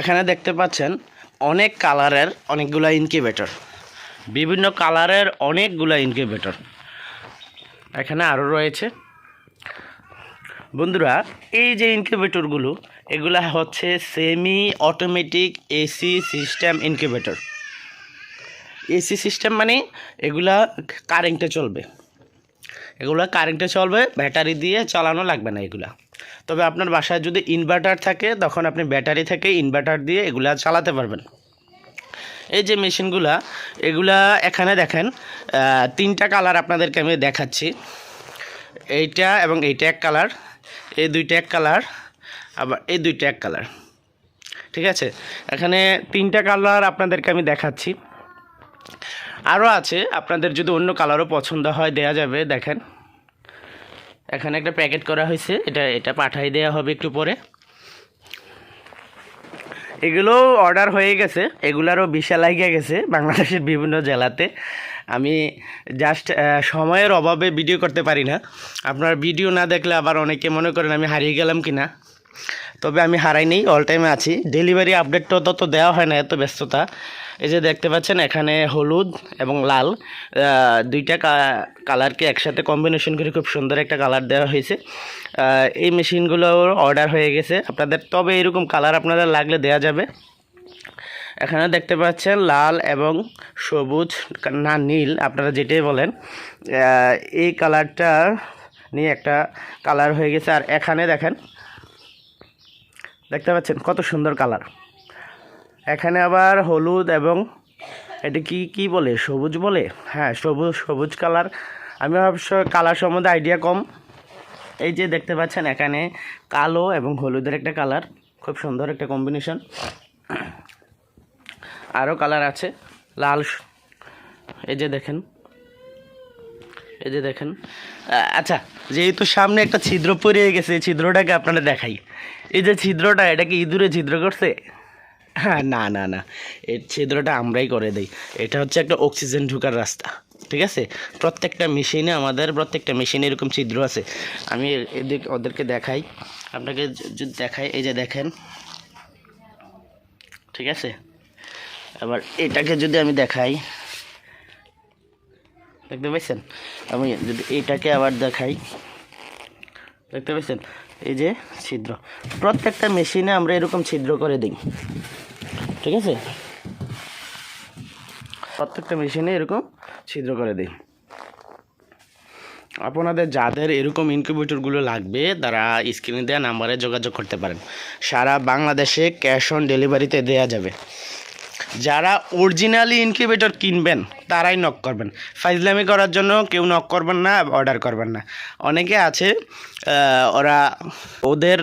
এখানে দেখতে পাচ্ছেন অনেক কালারের অনেকগুলা ইনকিউবেটর বিভিন্ন কালারের অনেকগুলা ইনকিউবেটর এখানে আরও রয়েছে। বন্ধুরা, এই যে ইনকিউবেটরগুলো এগুলা হচ্ছে semi automatic AC system incubator AC system মানে এগুলা কারেন্টে চলবে। এগুলো কারেন্টে চলবে, ব্যাটারি দিয়ে চালানো লাগবে না এগুলা। তবে আপনার বাসায় যদি ইনভার্টার থাকে, তখন আপনি ব্যাটারি থেকে ইনভার্টার দিয়ে এগুলা চালাতে পারবেন। এই যে মেশিনগুলা, এগুলা এখানে দেখেন তিনটা কালার আপনাদেরকে আমি দেখাচ্ছি। এইটা এবং এইটা এক কালার এই দুইটা এক কালার আবার এই দুইটা এক কালার ঠিক আছে? এখানে তিনটা কালার আপনাদেরকে আমি দেখাচ্ছি। আরও আছে, আপনাদের যদি অন্য কালারও পছন্দ হয়, দেয়া যাবে, দেখেন। এখানে একটা প্যাকেট করা হয়েছে, এটা এটা পাঠাই দেওয়া হবে একটু পরে। এগুলো অর্ডার হয়ে গেছে, এগুলারও বিশাল লাগিয়ে গেছে বাংলাদেশের বিভিন্ন জেলাতে। আমি জাস্ট সময়ের অভাবে ভিডিও করতে পারি না। আপনার ভিডিও না দেখলে আবার অনেকে মনে করেন আমি হারিয়ে গেলাম কি না তবে আমি হারাই নেই অল টাইমে আছি। ডেলিভারি আপডেটটা তত দেওয়া হয় না, এত ব্যস্ততা। এই যে দেখতে পাচ্ছেন, এখানে হলুদ এবং লাল দুইটা কালারকে একসাথে কম্বিনেশন করে খুব সুন্দর একটা কালার দেওয়া হয়েছে। এই মেশিনগুলো অর্ডার হয়ে গেছে। আপনাদের তবে এরকম কালার আপনাদের লাগলে দেওয়া যাবে। এখানে দেখতে পাচ্ছেন, লাল এবং সবুজ না, নীল, আপনারা যেটাই বলেন। এই কালারটা নিয়ে একটা কালার হয়ে গেছে। আর এখানে দেখেন দেখতে পাচ্ছেন কত সুন্দর কালার। এখানে আবার হলুদ এবং এটা কি কি বলে? সবুজ বলে? হ্যাঁ সবুজ সবুজ কালার। আমি অবশ্য কালার সম্বন্ধে আইডিয়া কম। এই যে দেখতে পাচ্ছেন এখানে কালো এবং হলুদের একটা কালার। খুব সুন্দর একটা কম্বিনেশন আরও কালার আছে, লাল। এই যে দেখেন এই যে দেখেন। আচ্ছা যেহেতু সামনে একটা ছিদ্র পড়ে গেছে ছিদ্রটাকে আপনারা দেখাই। এই যে ছিদ্রটা, এটা কি ইঁদুরে ছিদ্র করছে? হ্যাঁ না না না। এই ছিদ্রটা আমরাই করে দিই। এটা হচ্ছে একটা অক্সিজেন ঢুকার রাস্তা, ঠিক আছে? প্রত্যেকটা মেশিনে আমাদের, প্রত্যেকটা মেশিনে এরকম ছিদ্র আছে। আমি এদিক ওদেরকে দেখাই। আপনাকে যদি দেখাই, এই যে দেখেন, ঠিক আছে? আবার এটাকে যদি আমি দেখাই দেখতে পাচ্ছেন আমি যদি এইটাকে আবার দেখাই। দেখতে পাচ্ছেন এই যে ছিদ্র। প্রত্যেকটা মেশিনে আমরা এরকম ছিদ্র করে দিই। ঠিক আছে? প্রত্যেকটা মেশিনে এরকম ছিদ্র করে দিই। আপনাদের যাদের এরকম ইনকিউবেটরগুলো লাগবে, তারা স্ক্রিনে দেওয়া নাম্বারে যোগাযোগ করতে পারেন। সারা বাংলাদেশে ক্যাশ অন ডেলিভারিতে দেওয়া যাবে। যারা অরিজিনালি ইনকিউবেটর কিনবেন, তারাই নক করবেন। ফাইজলামি করার জন্য কেউ নক করবেন না অর্ডার করবেন না। অনেকে আছে ওরা ওদের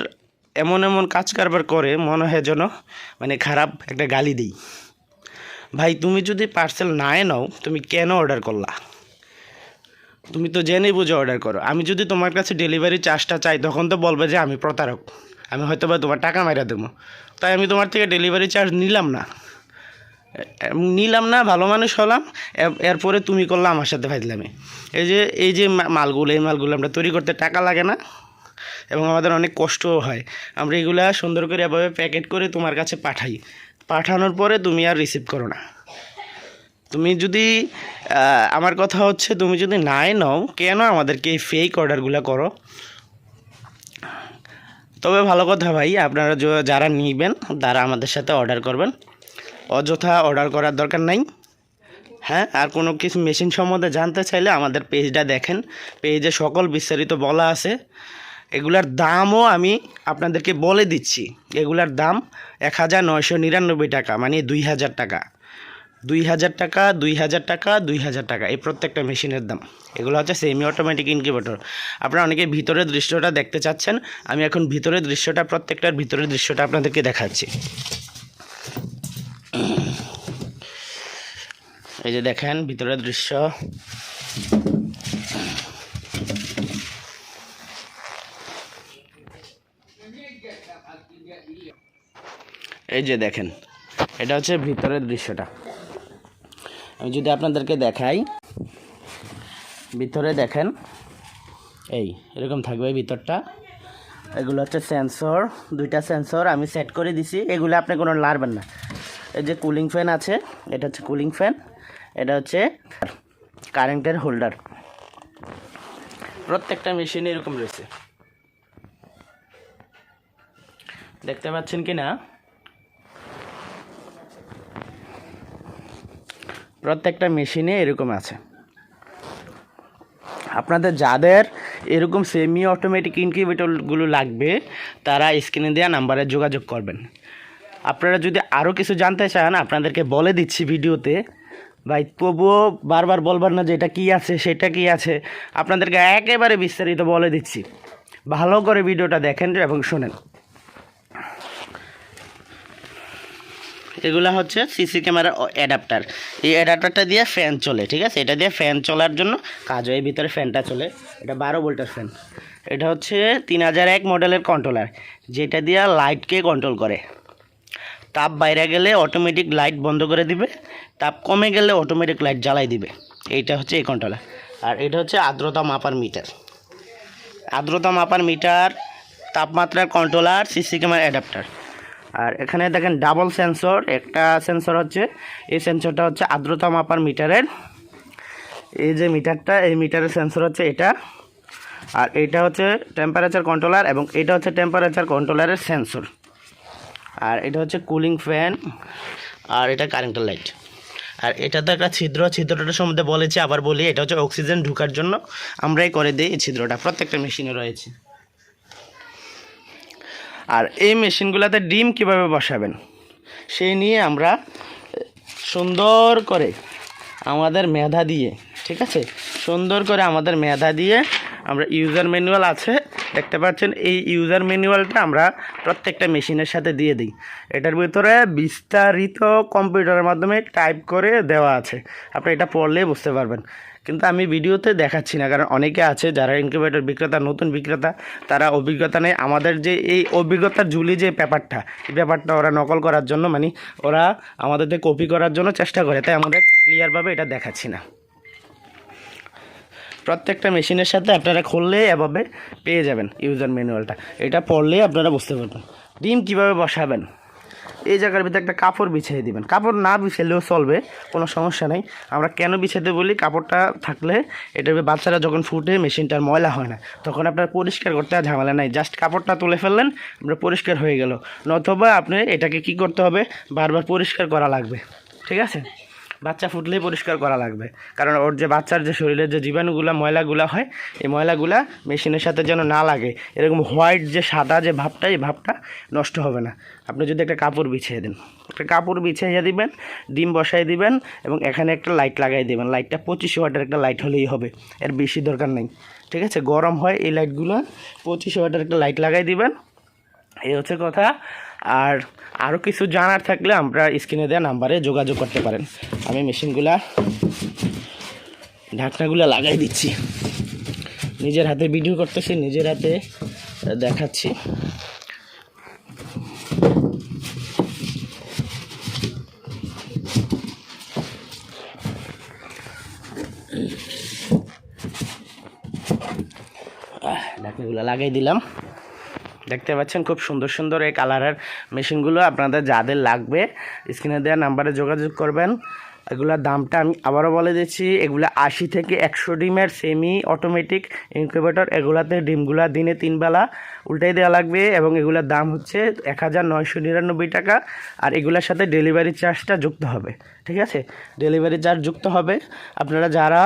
এমন এমন কাজ কারবার করে, মনে হয় যেন মানে খারাপ একটা গালি দিই। ভাই, তুমি যদি পার্সেল নাই নাও, তুমি কেন অর্ডার করলা? তুমি তো জেনেই বুঝে অর্ডার করো। আমি যদি তোমার কাছে ডেলিভারি চার্জটা চাই, তখন তো বলবে যে আমি প্রতারক। আমি হয়তো বা তোমার টাকা মাইরা দেবো। তাই আমি তোমার থেকে ডেলিভারি চার্জ নিলাম না। নিলাম না, ভালো মানুষ হলাম। এরপরে তুমি করলে আমার সাথে ফাইজলামি। এই যে এই যে মালগুলো, এই মালগুলো আমরা তৈরি করতে টাকা লাগে না, এবং আমাদের অনেক কষ্টও হয়। আমরা এগুলা সুন্দর করে এভাবে প্যাকেট করে তোমার কাছে পাঠাই। পাঠানোর পরে তুমি আর রিসিভ করো না। তুমি যদি আমার কথা হচ্ছে তুমি যদি নাই নাও, কেন আমাদেরকে এই ফেক অর্ডারগুলো করো? তবে ভালো কথা ভাই, আপনারা যারা নিবেন, তারা আমাদের সাথে অর্ডার করবেন। অযথা অর্ডার করার দরকার নাই। হ্যাঁ আর কোনো কিছু মেশিন সম্বন্ধে জানতে চাইলে আমাদের পেজটা দেখেন। পেজে সকল বিস্তারিত বলা আছে। এগুলার দামও আমি আপনাদেরকে বলে দিচ্ছি। এগুলার দাম এক হাজার নিরানব্বই টাকা মানে দুই হাজার টাকা। দুই হাজার টাকা, দুই হাজার টাকা, দুই হাজার টাকা, এই প্রত্যেকটা মেশিনের দাম। এগুলো হচ্ছে সেমি অটোমেটিক ইনকিউবেটর আপনারা অনেকে ভিতরের দৃশ্যটা দেখতে চাচ্ছেন, আমি এখন ভিতরের দৃশ্যটা, প্রত্যেকটার ভিতরের দৃশ্যটা আপনাদেরকে দেখাচ্ছি। এই যে দেখেন, ভিতরের দৃশ্য। এই যে দেখেন, এটা হচ্ছে ভিতরের দৃশ্যটা। আমি যদি আপনাদেরকে দেখাই, ভিতরে দেখেন, এই এরকম থাকবে ভিতরটা। এগুলো হচ্ছে সেন্সর দুইটা সেন্সর আমি সেট করে দিছি, এগুলো আপনি কোনো লাড়বেন না। এই যে কুলিং ফ্যান আছে, এটা হচ্ছে কুলিং ফ্যান এটা হচ্ছে কারেন্টের হোল্ডার প্রত্যেকটা মেশিনে এরকম রয়েছে। দেখতে পাচ্ছেন কি না প্রত্যেকটা মেশিনে এরকম আছে। আপনাদের যাদের এরকম সেমি অটোমেটিক ইনকিউবেটরগুলো লাগবে, তারা স্ক্রিনে দেওয়া নাম্বারে যোগাযোগ করবেন। আপনারা যদি আরও কিছু জানতে চান, আপনাদেরকে বলে দিচ্ছি ভিডিওতে। ভাই, তবুও বারবার বলবার না যে এটা কী আছে, সেটা কি আছে। আপনাদেরকে একেবারে বিস্তারিত বলে দিচ্ছি। ভালো করে ভিডিওটা দেখেন এবং শোনেন। এগুলা হচ্ছে সিসি ক্যামেরার অ্যাডাপ্টার। এই অ্যাডাপ্টারটা দিয়ে ফ্যান চলে, ঠিক আছে? এটা দিয়ে ফ্যান চলার জন্য কাজ হয়। ভিতরে ফ্যানটা চলে। এটা বারো ভোল্টের ফ্যান। এটা হচ্ছে তিন হাজার এক মডেলের কন্ট্রোলার যেটা দিয়ে লাইটকে কন্ট্রোল করে। তাপ বাইরে গেলে অটোমেটিক লাইট বন্ধ করে দিবে তাপ কমে গেলে অটোমেটিক লাইট জ্বালাই দিবে। এইটা হচ্ছে এই কন্ট্রোলার আর এটা হচ্ছে আর্দ্রতা মাপার মিটার আর্দ্রতা মাপার মিটার তাপমাত্রার কন্ট্রোলার সিসি ক্যামেরা অ্যাডাপ্টার আর এখানে দেখেন ডাবল সেন্সর একটা সেন্সর হচ্ছে, এই সেন্সরটা হচ্ছে আর্দ্রতা মাপার মিটারের এই যে মিটারটা এই মিটারের সেন্সর হচ্ছে এটা। আর এটা হচ্ছে টেম্পারেচার কন্ট্রোলার এবং এটা হচ্ছে টেম্পারেচার কন্ট্রোলারের সেন্সর আর এটা হচ্ছে কুলিং ফ্যান আর এটা কারেন্টের লাইট আর এটা তো একটা ছিদ্র, ছিদ্রটার সম্বন্ধে বলেছি, আবার বলি, এটা হচ্ছে অক্সিজেন ঢুকার জন্য আমরাই করে দিই এই ছিদ্রটা, প্রত্যেকটা মেশিনে রয়েছে। আর এই মেশিনগুলোতে ডিম কীভাবে বসাবেন? সেই নিয়ে আমরা সুন্দর করে আমাদের মেধা দিয়ে, ঠিক আছে? সুন্দর করে আমাদের মেধা দিয়ে আমরা ইউজার ম্যানুয়াল আছে, দেখতে পাচ্ছেন, এই ইউজার ম্যানুয়ালটা আমরা প্রত্যেকটা মেশিনের সাথে দিয়ে দিই। এটার ভিতরে বিস্তারিত কম্পিউটারের মাধ্যমে টাইপ করে দেওয়া আছে। আপনি এটা পড়লেই বুঝতে পারবেন। কিন্তু আমি ভিডিওতে দেখাচ্ছি না, কারণ অনেকে আছে যারা ইনকিউবেটর বিক্রেতা, নতুন বিক্রেতা, তারা অভিজ্ঞতা নেই। আমাদের যে এই অভিজ্ঞতার ঝুলি যে ব্যাপারটা, এই ব্যাপারটা ওরা নকল করার জন্য মানে ওরা আমাদের কপি করার জন্য চেষ্টা করে, তাই আমাদের ক্লিয়ারভাবে এটা দেখাচ্ছি না। প্রত্যেকটা মেশিনের সাথে আপনারা খুললে এভাবে পেয়ে যাবেন ইউজার ম্যানুয়ালটা। এটা পড়লেই আপনারা বুঝতে পারবেন। ডিম কীভাবে বসাবেন? এই জায়গার ভিতরে একটা কাপড় বিছিয়ে দিবেন। কাপড় না বিছালেও চলবে, কোনো সমস্যা নেই। আমরা কেন বিছাতে বলি, কাপড়টা থাকলে এটা বাচ্চারা যখন ফুটে মেশিনটার ময়লা হয় না, তখন আপনার পরিষ্কার করতে আর ঝামেলা নাই। জাস্ট কাপড়টা তুলে ফেললেন আপনার পরিষ্কার হয়ে গেল। নতবা আপনি এটাকে কি করতে হবে? বারবার পরিষ্কার করা লাগবে। ঠিক আছে? বাচ্চা ফুটলেই পরিষ্কার করা লাগবে। কারণ ওর যে বাচ্চার যে শরীরের যে জীবাণুগুলা, ময়লাগুলা হয়, এই ময়লাগুলা মেশিনের সাথে যেন না লাগে। এরকম হোয়াইট যে সাদা যে ভাবটা, এই ভাবটা নষ্ট হবে না। আপনি যদি একটা কাপড় বিছিয়ে দেন, একটা কাপড় বিছিয়ে দিবেন, ডিম বসাই দিবেন এবং এখানে একটা লাইট লাগাই দেবেন। লাইটটা পঁচিশ ওয়াটের একটা লাইট হলেই হবে, এর বেশি দরকার নেই। ঠিক আছে? গরম হয়, এই লাইটগুলো পঁচিশ ওয়াটের একটা লাইট লাগাই দিবেন। এই হচ্ছে কথা। আর আরও কিছু জানার থাকলে আমরা স্ক্রিনে দেওয়া নাম্বারে যোগাযোগ করতে পারেন। আমি মেশিনগুলা, ঢাকনাগুলো লাগাই দিচ্ছি। নিজের হাতে ভিডিও করতেছি, নিজের হাতে দেখাচ্ছি। ঢাকনাগুলো লাগাই দিলাম। দেখতে পাচ্ছেন খুব সুন্দর সুন্দর এই কালারের মেশিনগুলো আপনাদের যাদের লাগবে, স্ক্রিনে দেওয়া নাম্বারে যোগাযোগ করবেন। এগুলোর দামটা আমি আবারও বলে দিচ্ছি, এগুলো আশি থেকে একশো ডিমের সেমি অটোমেটিক ইনকিউবেটর এগুলাতে ডিমগুলো দিনে তিনবেলা উল্টাই দেওয়া লাগবে এবং এগুলোর দাম হচ্ছে এক হাজার নয়শো নিরানব্বই টাকা। আর এগুলোর সাথে ডেলিভারি চার্জটা যুক্ত হবে, ঠিক আছে? ডেলিভারি চার্জ যুক্ত হবে। আপনারা যারা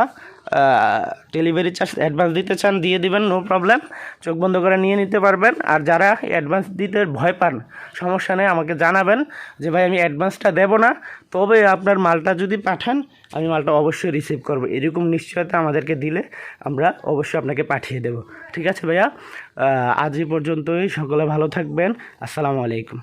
ডেলিভারি চার্জ অ্যাডভান্স দিতে চান, দিয়ে দিবেন নো প্রবলেম চোখ বন্ধ করে নিয়ে নিতে পারবেন। আর যারা অ্যাডভান্স দিতে ভয় পান, সমস্যা নেই, আমাকে জানাবেন যে, ভাই, আমি অ্যাডভান্সটা দেবো না। তবে আপনার মালটা যদি পাঠান, আমি মালটা অবশ্যই রিসিভ করব। এরকম নিশ্চয়তা আমাদেরকে দিলে আমরা অবশ্যই আপনাকে পাঠিয়ে দেব। ঠিক আছে, ভাইয়া? আজ পর্যন্তই। সকলে ভালো থাকবেন। আসসালামু আলাইকুম।